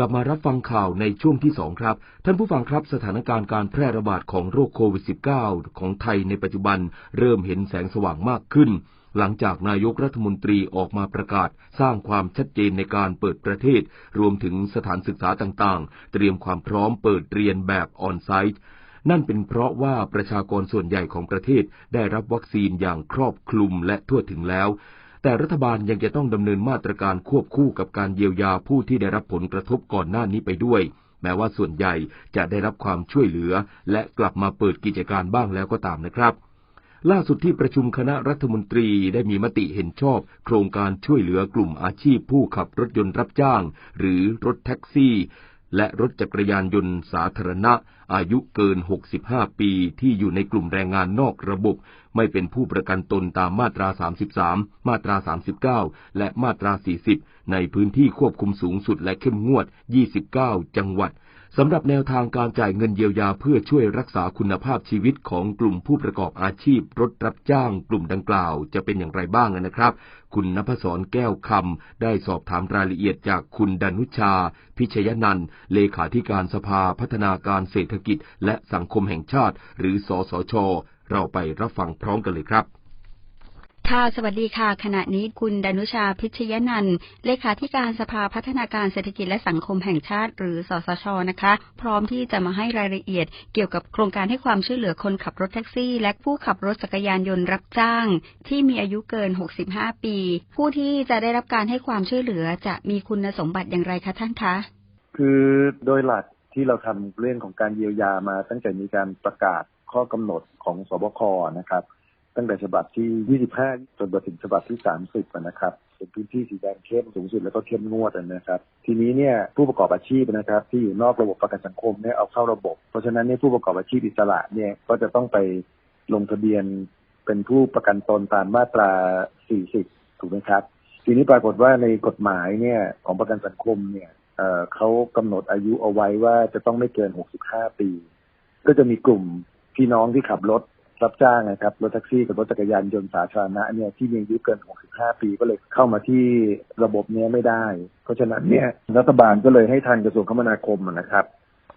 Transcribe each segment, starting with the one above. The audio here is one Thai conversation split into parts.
กลับมารับฟังข่าวในช่วงที่สองครับ ท่านผู้ฟังครับสถานการณ์การแพร่ระบาดของโรคโควิด -19 ของไทยในปัจจุบันเริ่มเห็นแสงสว่างมากขึ้น หลังจากนายกรัฐมนตรีออกมาประกาศ สร้างความชัดเจนในการเปิดประเทศ รวมถึงสถานศึกษาต่างๆ เตรียมความพร้อมเปิดเรียนแบบออนไซต์นั่นเป็นเพราะว่าประชากรส่วนใหญ่ของประเทศได้รับวัคซีนอย่างครอบคลุมและทั่วถึงแล้ว แต่รัฐบาลยังจะต้องดำเนินมาตรการควบคู่กับการเยียวยาผู้ที่ได้รับผลกระทบก่อนหน้านี้ไปด้วย แม้ว่าส่วนใหญ่จะได้รับความช่วยเหลือ และกลับมาเปิดกิจการบ้างแล้วก็ตามนะครับ ล่าสุดที่ประชุมคณะรัฐมนตรีได้มีมติเห็นชอบ โครงการช่วยเหลือกลุ่มอาชีพผู้ขับรถยนต์รับจ้าง หรือรถแท็กซี่ และรถจักรยานยนต์สาธารณะ อายุเกิน 65 ปีที่อยู่ในกลุ่มแรงงานนอกระบบ ไม่เป็นผู้ประกันตนตามมาตรา 33 มาตรา 39 และมาตรา 40 ในพื้นที่ควบคุมสูงสุดและเข้มงวด 29 จังหวัดสำหรับแนวทางการจ่ายเงินเยียวยาเพื่อช่วยรักษาคุณภาพชีวิตของกลุ่มผู้ประกอบอาชีพรถรับจ้างกลุ่มดังกล่าวจะเป็นอย่างไรบ้างนะครับ คุณนภศรแก้วคำได้สอบถามรายละเอียดจากคุณดนุชา พิชยนันเลขาธิการสภาพัฒนาการเศรษฐกิจ และสังคมแห่งชาติ หรือสสช เราไปรับฟังพร้อมกันเลยครับ ค่ะ สวัสดีค่ะ ขณะนี้คุณดนุชาพิชยนันท์เลขาธิการสภาพัฒนาการเศรษฐกิจและสังคมแห่งชาติ หรือสสชนะคะ พร้อมที่จะมาให้รายละเอียด เกี่ยวกับโครงการให้ความช่วยเหลือคนขับรถแท็กซี่ และผู้ขับรถจักรยานยนต์รับจ้าง ที่มีอายุเกิน 65 ปี ผู้ที่จะได้รับการให้ความช่วยเหลือจะมีคุณสมบัติอย่างไรคะท่านคะ คือโดยหลักที่เราทำเรื่องของการเยียวยามาตั้งแต่มีการประกาศข้อกำหนดของสบคนะครับ ตั้งแต่ฉบับที่ 25 จนมาถึงฉบับที่ 30นะครับเป็นพื้นที่สีแดงเข้มสูงสุดแล้วก็เข้มงวดนะครับ ทีนี้เนี่ยผู้ประกอบอาชีพนะครับ ที่อยู่นอกระบบประกันสังคมเนี่ยเอาเข้าระบบ เพราะฉะนั้นเนี่ยผู้ประกอบอาชีพอิสระเนี่ยก็จะต้องไปลงทะเบียนเป็นผู้ประกันตนตามมาตรา 40 ถูกไหมครับ ทีนี้ปรากฏว่าในกฎหมายเนี่ยของประกันสังคมเนี่ยเเขากำหนดอายุเอาไว้ว่าจะต้องไม่เกิน 65 ปี ก็จะมีกลุ่มพี่น้องที่ขับรถ รับจ้างนะครับรถแท็กซี่กับรถจักรยานยนต์สาธารณะเนี่ยที่มีอายุเกิน 65 ปีก็เลยเข้ามาที่ระบบนี้ไม่ได้ เพราะฉะนั้นเนี่ยรัฐบาลก็เลยให้ทางกระทรวงคมนาคมนะครับ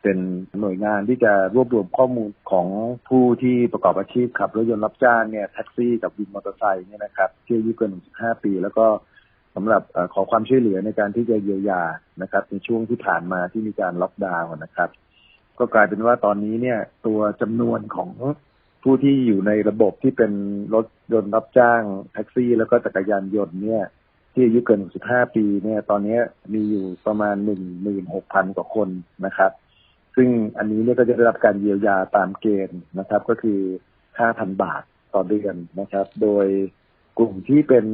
เป็นหน่วยงานที่จะรวบรวมข้อมูลของผู้ที่ประกอบอาชีพขับรถยนต์รับจ้างเนี่ยแท็กซี่กับวินมอเตอร์ไซค์เนี่ยนะครับที่อายุเกิน 65 ปี แล้วก็สำหรับขอความช่วยเหลือในการที่จะเยียวยานะครับในช่วงที่ผ่านมาที่มีการล็อกดาวน์นะครับ ก็กลายเป็นว่าตอนนี้เนี่ยตัวจำนวนของ ผู้ที่อยู่ในระบบที่เป็นรถยนต์รับจ้างแท็กซี่ แล้วก็จักรยานยนต์เนี่ย ที่อายุเกิน 65 ปีเนี่ย ตอนนี้มีอยู่ประมาณ 16,000 กว่าคนนะครับ ซึ่งอันนี้เนี่ยก็จะได้รับการเยียวยาตามเกณฑ์นะครับ ก็คือ 5,000 บาทต่อเดือนนะครับ โดยกลุ่มที่เป็น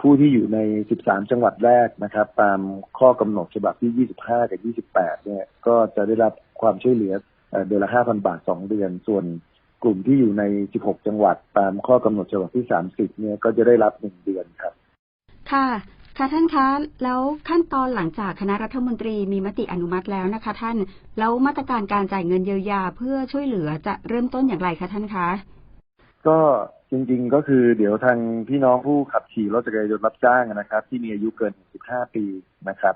ผู้ที่อยู่ใน 13 จังหวัดแรกนะครับ ตามข้อกำหนดฉบับที่ 25 กับ 28 เนี่ย ก็จะได้รับความช่วยเหลือเอ่อเดือนละ 5,000 บาท 2 เดือน ส่วน กลุ่มที่อยู่ใน 16 จังหวัดตามข้อกำหนดฉบับที่ 30 เนี่ยก็จะได้รับ 1 เดือนครับ ค่ะ ค่ะท่านคะ แล้วขั้นตอนหลังจากคณะรัฐมนตรีมีมติอนุมัติแล้วนะคะ ท่าน แล้วมาตรการการจ่ายเงินเยียวยาเพื่อช่วยเหลือจะเริ่มต้นอย่างไรคะท่านคะ ก็จริงๆก็คือเดี๋ยวทางพี่น้องผู้ขับขี่รถจักรยานยนต์รับจ้างนะครับ ที่มีอายุเกิน 15 ปีนะครับ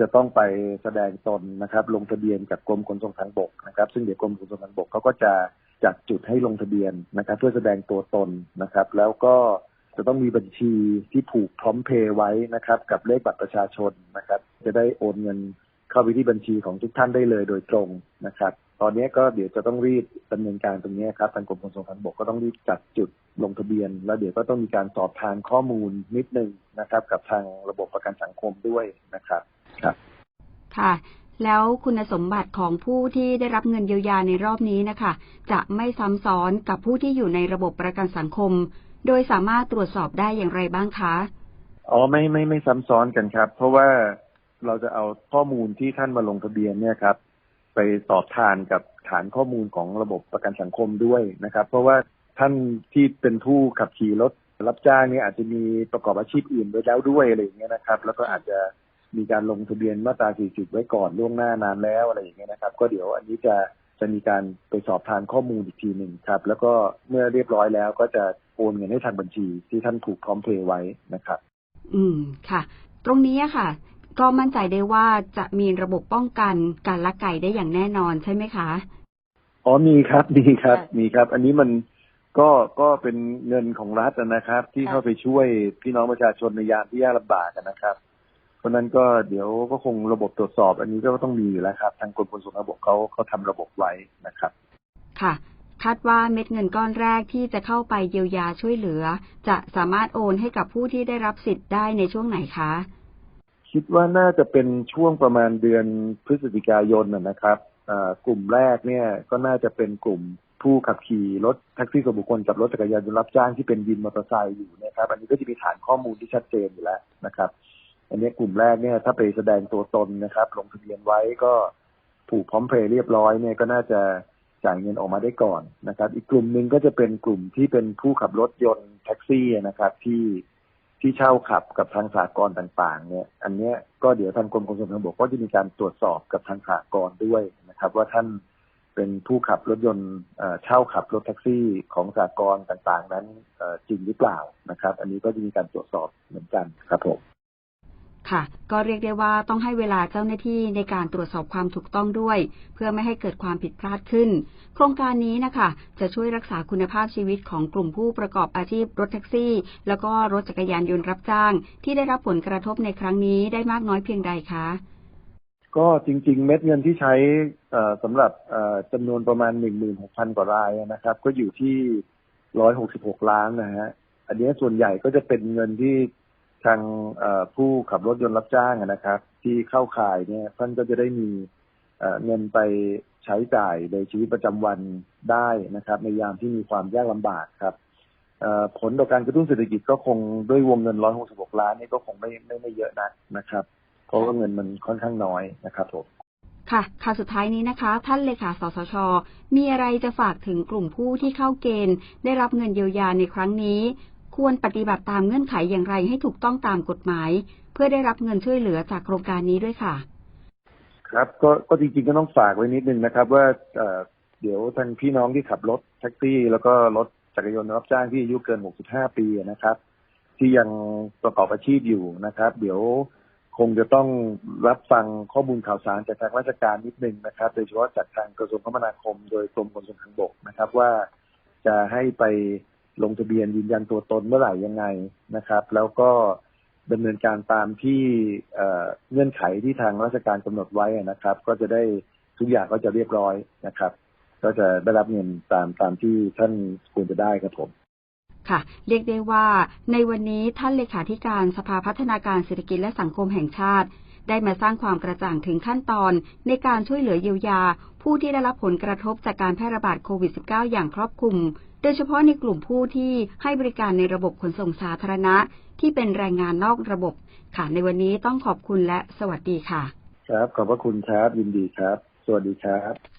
จะต้องไปแสดงตนนะครับ ลงทะเบียนกับกรมขนส่งทางบกนะครับ ซึ่งเดี๋ยวกรมขนส่งทางบกเขาก็จะ จัดจุดให้ลงทะเบียนนะครับ เพื่อแสดงตัวตนนะครับ แล้วก็จะต้องมีบัญชีที่ผูกพร้อมเพย์ไว้นะครับ กับเลขบัตรประชาชนนะครับ จะได้โอนเงินเข้าไปที่บัญชีของทุกท่านได้เลยโดยตรงนะครับ ตอนนี้ก็เดี๋ยวจะต้องรีบดำเนินการตรงนี้ครับทางกรมขนส่งทางบกก็ต้องรีบจัดจุดลงทะเบียน แล้วเดี๋ยวก็ต้องมีการสอบทานข้อมูลนิดนึงนะครับ กับทางระบบประกันสังคมด้วยนะครับ ครับ ค่ะ แล้วคุณสมบัติของผู้ที่ได้รับเงินเยียวยาในรอบนี้นะคะ จะไม่ซ้ำซ้อนกับผู้ที่อยู่ในระบบประกันสังคม โดยสามารถตรวจสอบได้อย่างไรบ้างคะอ๋อไม่ไม่ไม่ซ้ำซ้อนกันครับ เพราะว่าเราจะเอาข้อมูลที่ท่านมาลงทะเบียนเนี่ยครับ ไปสอบทานกับฐานข้อมูลของระบบประกันสังคมด้วยนะครับ เพราะว่าท่านที่เป็นผู้ขับขี่รถรับจ้างเนี่ยอาจจะมีประกอบอาชีพอื่นไว้แล้วด้วยอะไรอย่างเงี้ยนะครับ แล้วก็อาจจะ มีการลงทะเบียนมาตรา 40 ไว้ก่อนล่วงหน้านานแล้วอะไรอย่างเงี้ยนะครับ ก็เดี๋ยวอันนี้จะจะมีการไปสอบทานข้อมูลอีกทีหนึ่งครับ แล้วก็เมื่อเรียบร้อยแล้วก็จะโอนเงินให้ทางบัญชีที่ท่านผูกพร้อมเพย์ไว้นะครับ อืมค่ะ ตรงนี้อะค่ะ ก็มั่นใจได้ว่าจะมีระบบป้องกันการลักไก่ได้อย่างแน่นอนใช่ไหมคะอ๋อมีครับมีครับค่ะมีครับ อันนี้มันก็ก็เป็นเงินของรัฐนะครับ ที่ค่ะเข้าไปช่วยพี่น้องประชาชนในยามที่ยากลำบากนะครับเพ ราะฉะนั้นก็เดี๋ยวก็คงระบบตรวจสอบ อันนี้ก็ต้องมีอยู่แล้วครับ ทางกรมขนส่งทางบกเขาเขาทำระบบไว้นะครับ ค่ะคาดว่าเม็ดเงินก้อนแรกที่จะเข้าไปเยียวยาช่วยเหลือ จะสามารถโอนให้กับผู้ที่ได้รับสิทธิ์ได้ในช่วงไหนคะ คิดว่าน่าจะเป็นช่วงประมาณเดือนพฤศจิกายนนะนะครับอ่ากลุ่มแรกเนี่ยก็น่าจะเป็นกลุ่มผู้ขับขี่รถแท็กซี่ส่วนบุคคลกับรถจักรยานยนต์รับจ้างที่เป็นวินมอเตอร์ไซค์อยู่นะครับ อันนี้ก็จะมีฐานข้อมูลที่ชัดเจนอยู่แล้วนะครับ อันนี้กลุ่มแรกเนี่ยถ้าไปแสดงตัวตนนะครับ ลงทะเบียนไว้ก็ผูกพร้อมเพย์เรียบร้อยเนี่ยก็น่าจะจ่ายเงินออกมาได้ก่อนนะครับ อีกกลุ่มหนึ่งก็จะเป็นกลุ่มที่เป็นผู้ขับรถยนต์แท็กซี่นะครับ ที่ที่เช่าขับกับทางสากลต่างๆ เนี่ย อันเนี้ยก็เดี๋ยวทางกรมขนส่งทางบกก็จะมีการตรวจสอบกับทางสากลด้วยนะครับ ว่าท่านเป็นผู้ขับรถยนต์เช่าขับรถแท็กซี่ของสากลต่างๆ นั้นจริงหรือเปล่านะครับ อันนี้ก็จะมีการตรวจสอบเหมือนกันครับผม ค่ะ ก็เรียกได้ว่าต้องให้เวลาเจ้าหน้าที่ในการตรวจสอบความถูกต้องด้วย เพื่อไม่ให้เกิดความผิดพลาดขึ้น โครงการนี้นะคะ จะช่วยรักษาคุณภาพชีวิตของกลุ่มผู้ประกอบอาชีพรถแท็กซี่ แล้วก็รถจักรยานยนต์รับจ้าง ที่ได้รับผลกระทบในครั้งนี้ได้มากน้อยเพียงใดคะก็จริง ๆ เม็ดเงินที่ใช้สำหรับจำนวนประมาณ 16,000 กว่ารายนะครับ ก็อยู่ที่ 166 ล้านนะฮะ อันนี้ส่วนใหญ่ก็จะเป็นเงินที่ ทางผู้ขับรถยนต์รับจ้างนะครับ ที่เข้าข่ายเนี่ยท่านก็จะได้มีเงินไปใช้จ่ายในชีวิตประจำวันได้นะครับ ในยามที่มีความยากลำบากครับผลต่อการกระตุ้นเศรษฐกิจก็คงด้วยวงเงิน 166 ล้านนี่ก็คงไม่ไม่ไม่เยอะนักนะครับ เพราะว่าเงินมันค่อนข้างน้อยนะครับผมค่ะค่ะสุดท้ายนี้นะคะ ท่านเลขาสสช มีอะไรจะฝากถึงกลุ่มผู้ที่เข้าเกณฑ์ ได้รับเงินเยียวยาในครั้งนี้ ควรปฏิบัติตามเงื่อนไขอย่างไรให้ถูกต้องตามกฎหมาย เพื่อได้รับเงินช่วยเหลือจากโครงการนี้ด้วยค่ะ ครับก็ก็จริงๆก็ต้องฝากไว้นิดนึงนะครับ ว่าเเดี๋ยวทางพี่น้องที่ขับรถแท็กซี่ แล้วก็รถจักรยานยนต์รับจ้างที่อายุเกิน 65 ปีนะครับ ที่ยังประกอบอาชีพอยู่นะครับ เดี๋ยวคงจะต้องรับฟังข้อมูลข่าวสารจากทางราชการนิดนึงนะครับ โดยเฉพาะจากทางกระทรวงคมนาคม โดยกรมขนส่งทางบกนะครับ ว่าจะให้ไป ลงทะเบียนยืนยันตัวตนเมื่อไหร่ยังไงนะครับ แล้วก็ดำเนินการตามที่เงื่อนไขที่ทางราชการกำหนดไว้นะครับ ก็จะได้ทุกอย่างก็จะเรียบร้อยนะครับ ก็จะได้รับเงินตามตามที่ท่านควรจะได้ครับผมค่ะ เรียกได้ว่าในวันนี้ท่านเลขาธิการสภาพัฒนาการเศรษฐกิจและสังคมแห่งชาติ ได้มาสร้างความกระจ่างถึงขั้นตอน ในการช่วยเหลือเยียวยา ผู้ที่ได้รับผลกระทบจากการแพร่ระบาดโควิด -19 อย่างครอบคลุม โดยเฉพาะในกลุ่มผู้ที่ให้บริการในระบบขนส่งสาธารณะ ที่เป็นแรงงานนอกระบบค่ะ ในวันนี้ต้องขอบคุณและสวัสดีค่ะ ครับ ขอบพระคุณครับ ยินดีครับ สวัสดีครับ